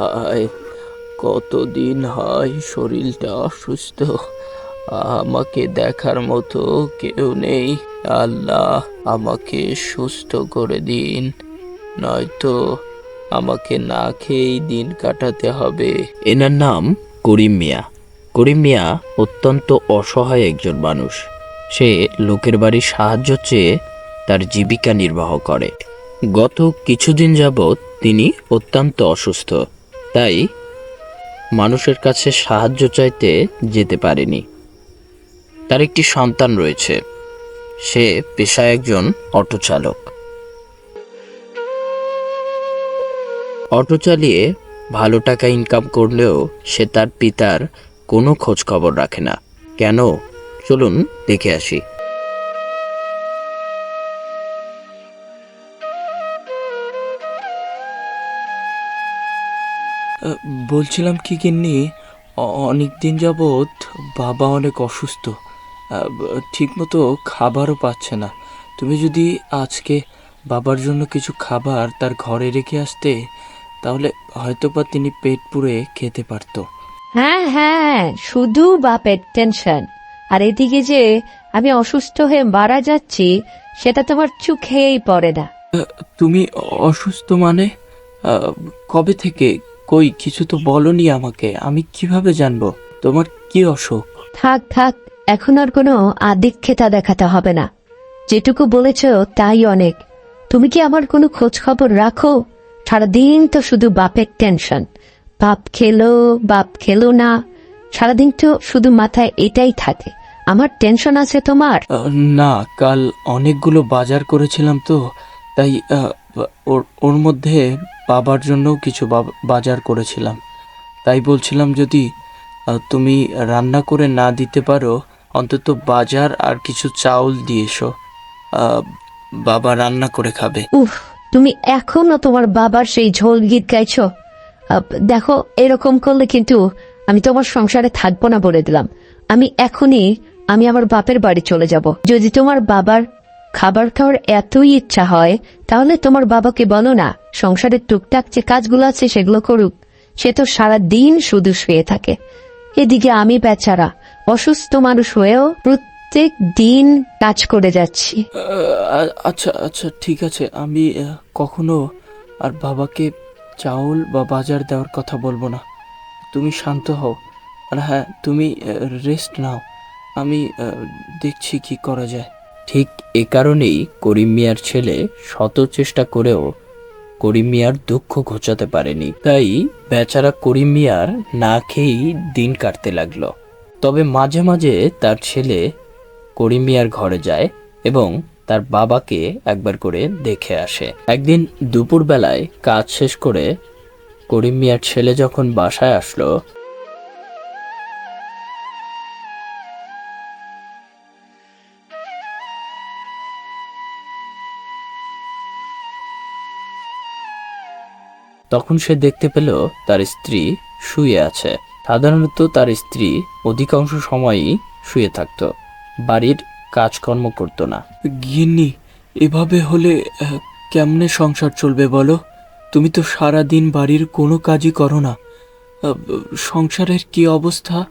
হায় কতদিন হয় শরীরটা অসুস্থ? আমাকে দেখার মতো কেউ নেই। আল্লাহ আমাকে সুস্থ করে দিন। নয়তো আমাকে না খেয়েই দিন কাটাতে হবে। এনার নাম করিম মিয়া। করিম মিয়া অত্যন্ত অসহায় একজন মানুষ। সে লোকের বাড়ির সাহায্য চেয়ে তার জীবিকা নির্বাহ করে। গত কিছুদিন যাবৎ তিনি অত্যন্ত অসুস্থ। তাই মানুষের কাছে সাহায্য চাইতে যেতে পারেনি। তার একটি সন্তান রয়েছে। সে পেশায় একজন অটো চালক। অটো চালিয়ে ভালো টাকা ইনকাম করলেও সে তার পিতার কোনো খোঁজ খবর রাখে না। কেন? চলুন দেখে আসি। বলছিলাম কি কিন্নি অনেক দিন যাবৎ বাবা অনেক অসুস্থ। ঠিকমতো খাবারও পাচ্ছে না। তুমি যদি আজকে বাবার জন্য কিছু খাবার তার ঘরে রেখে আসতে তাহলে হয়তোবা তিনি পেট পুড়ে খেতে পারতো। হ্যাঁ হ্যাঁ শুধু বাপের টেনশন। আর এদিকে যে আমি অসুস্থ হয়ে মারা যাচ্ছি সেটা তোমার চোখেই পড়ে না। তুমি অসুস্থ মানে? কবে থেকে কই কিছু তো বলনি আমাকে আমি কীভাবে জানব? তোমার কি অসুখ? থাক থাক এখন আর কোনো আদিক্ষেতা দেখাতে হবে না। যেটুকু বলেছ তাই অনেক। তুমি কি আমার কোনো খোঁজ খবর রাখো? সারাদিন তো শুধু বাপের টেনশন। বাপ খেলো বাপ খেলো না। সারাদিন তো শুধু মাথায় এটাই থাকে। আমার টেনশন আছে তোমার? না কাল অনেকগুলো বাজার করেছিলাম তো তাই ওর ওর মধ্যে বাবার জন্যও কিছু বাজার করেছিলাম। তাই বলছিলাম যদি তুমি রান্না করে না দিতে পারো, অন্তত বাজার আর কিছু চাউল দিয়ে এসো। বাবা রান্না করে খাবে। উফ, তুমি এখনও তোমার বাবার সেই ঝোল গীত গাইছো? দেখো, এরকম করলে কিন্তু আমি তোমার সংসারে থাকব না বলে দিলাম। আমি এখনই, আমি আমার বাপের বাড়ি চলে যাব। যদি তোমার বাবার খাবার খাওয়ার এতই ইচ্ছা হয়, তাহলে তোমার বাবাকে বলো না সংসারের টুকটাক যে কাজগুলো আছে সেগুলো করুক। সে তো সারা দিন শুধু শুয়ে থাকে। এদিকে আমি বেচারা, অসুস্থ মানুষ হয়েও প্রত্যেক দিন কাজ করে যাচ্ছি। আচ্ছা আচ্ছা ঠিক আছে, আমি কখনো আর বাবাকে চাউল বা বাজার দেওয়ার কথা বলব না। তুমি শান্ত হও। আর হ্যাঁ তুমি রেস্ট নাও। আমি দেখছি কি করা যায়। ঠিক এ কারণেই করিম মিয়ার ছেলে শত চেষ্টা করেও করিম মিয়ার দুঃখ ঘোচাতে পারেনি। তাই বেচারা করিম মিয়ার না খেয়েই দিন কাটতে লাগল। তবে মাঝে মাঝে তার ছেলে করিম মিয়ার ঘরে যায় এবং তার বাবাকে একবার করে দেখে আসে। একদিন দুপুরবেলায় কাজ শেষ করে করিম মিয়ার ছেলে যখন বাসায় আসলো তখন সে দেখতে পেল তার স্ত্রী শুয়ে আছে। সাধারণত তার স্ত্রী অধিকাংশ সময়ই শুয়ে থাকতো। বাড়ির কাজকর্ম করতো না। গিন্নি এভাবে হলে আহ, কেমনে সংসার চলবে বলো? তুমি তো সারা দিন বাড়ির কোনো কাজই করো না। আহ, সংসারের কি অবস্থা?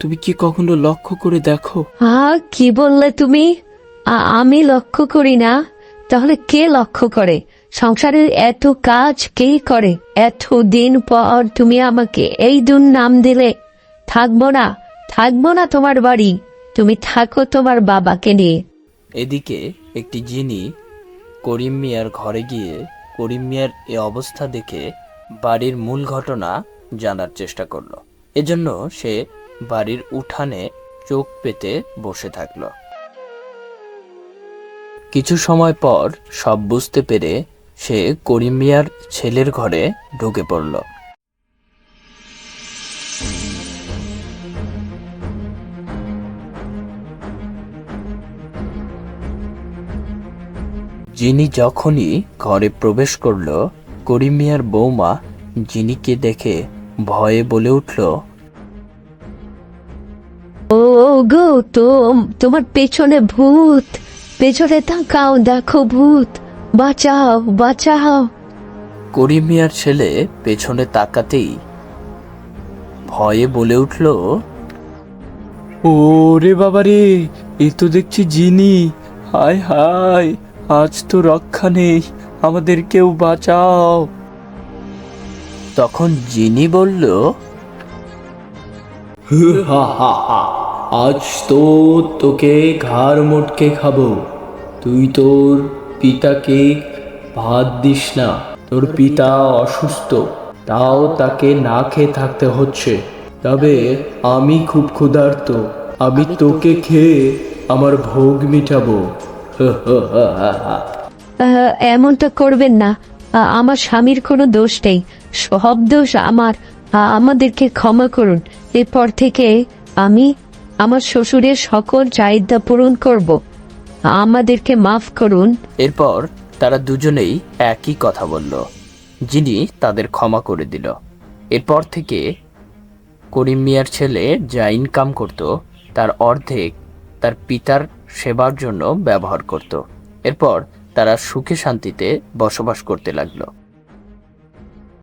তুমি কি কখনো লক্ষ্য করে দেখো? হ্যাঁ কি বললে তুমি? আ- আমি লক্ষ্য করি না। তাহলে কে লক্ষ্য করে? সংসারের এত কাজ কে করে? এত দিন পর তুমি আমাকে এই দুন নাম দিলে। থাকব না থাকব না তোমার বাড়ি। তুমি থাকো তোমার বাবাকে নিয়ে। এদিকে একটি জিনি করিম মিয়ার ঘরে গিয়ে করিম মিয়ার এ অবস্থা দেখে বাড়ির মূল ঘটনা জানার চেষ্টা করল। এজন্য সে বাড়ির উঠানে চোখ পেতে বসে থাকল। কিছু সময় পর সব বুঝতে পেরে সে করিম মিয়ার ছেলের ঘরে ঢুকে পড়ল। যিনি যখনই ঘরে প্রবেশ করল, করিম মিয়ার বৌমা জিনিকে দেখে ভয়ে বলে উঠল ও গো তোমার পেছনে ভূত, পেছনে তাকাও, দেখো ভূত। বাঁচাও বাঁচাও। করিম মিয়ার ছেলে পেছনে তাকাতেই ভয়ে বলে উঠল ওরে বাবা রে এ তো দেখছি জিনি। হায় হায় আজ তো রক্ষা নেই আমাদের কেউ বাঁচাও। তখন জিনি বলল আজ তো তোকে ঘাড় মোটকে খাব। তুই তোর পিতাকে ভাত দিস না। তোর পিতা অসুস্থ, তাও তাকে না খেয়ে থাকতে হচ্ছে। তবে আমি খুব ক্ষুধার্ত, আমি তোকে খেয়ে আমার ভোগ মিটাবো। এমনটা করবেন না। আমার স্বামীর কোনো দোষ নেই। সব দোষ আমার। আমাদেরকে ক্ষমা করুন। এরপর থেকে আমি আমার শ্বশুরের সকল চাহিদা পূরণ করব। আমাদেরকে মাফ করুন। এরপর তারা দুজনেই একই কথা বলল, যিনি তাদের ক্ষমা করে দিল। এরপর থেকে করিম মিয়ার ছেলে যা ইনকাম করত, তার অর্ধেক তার পিতার সেবার জন্য ব্যবহার করত। এরপর তারা সুখে শান্তিতে বসবাস করতে লাগল।